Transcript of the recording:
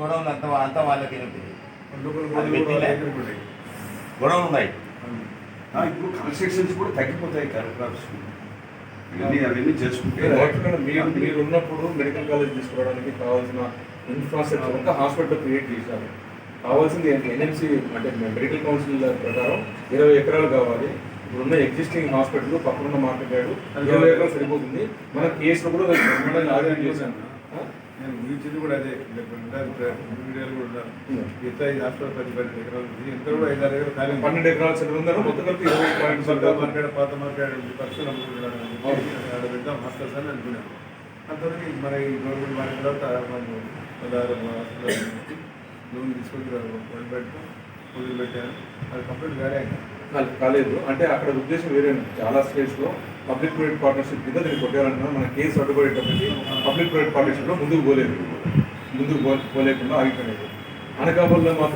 గొడవ ఉంది అంత అంతా వాళ్ళకి. గొడవలు ఉన్నాయి. ఆ, ఇప్పుడు కన్స్ట్రక్షన్స్ కూడా తగ్గిపోతాయి కలెక్టర్స్ ఇవన్నీ అవన్నీ చేసుకుంటే మీరు మీరు ఉన్నప్పుడు మెడికల్ కాలేజ్ తీసుకురావడానికి కావాల్సిన ఇన్ఫ్రాస్ట్రక్చర్ అంతా హాస్పిటల్ క్రియేట్ చేశారు. కావాల్సింది ఎన్ఎంసీ అంటే మెడికల్ కౌన్సిల్ ప్రకారం ఇరవై ఎకరాలు కావాలి. ఇప్పుడున్న ఎగ్జిస్టింగ్ హాస్పిటల్ పక్కనున్న మార్కెట్ ఇరవై ఎకరాలు సరిపోతుంది. మన కేసులో కూడా ఆర్గ్యూ చేశాను? నేను ఊహించింది కూడా అదే మీడియాలో కూడా ఉన్నారు ఐదు హాస్పిటల్ పది పది ఎకరాలు ఉంది. ఎంత కూడా ఐదు ఆరు ఎకరాలు ఖాళీ. పన్నెండు ఎకరాల సెంటర్ ఉందని మొత్తం కలిపి ఇరవై పాయింట్ కొత్త మార్కెట్ పాత మార్కెట్ పక్షులు అమ్ముకుంటున్నాడు ఆడ పెడదాం హాస్టల్స్ అని అనుకున్నాను. అంతవరకు మన ఈ గవర్నమెంట్ మారిన తర్వాత మనం లోన్ తీసుకొని వన్ బెడ్ అది కంప్లీట్ కాలే కాలేదు. అంటే అక్కడ ఉద్దేశం వేరే చాలా స్టేట్స్లో పబ్లిక్ ప్రైవేట్ పార్ట్నర్షిప్ కింద దీన్ని కొట్టారంటున్నారు. మన కేసు అడ్డుపడేటప్పటికి పబ్లిక్ ప్రైవేట్ పార్ట్నర్షిప్లో ముందుకు పోలేదు. ముందుకు పో- పోలేకుండా ఆగిపోయినది అనకాపల్లిలో మాత్రం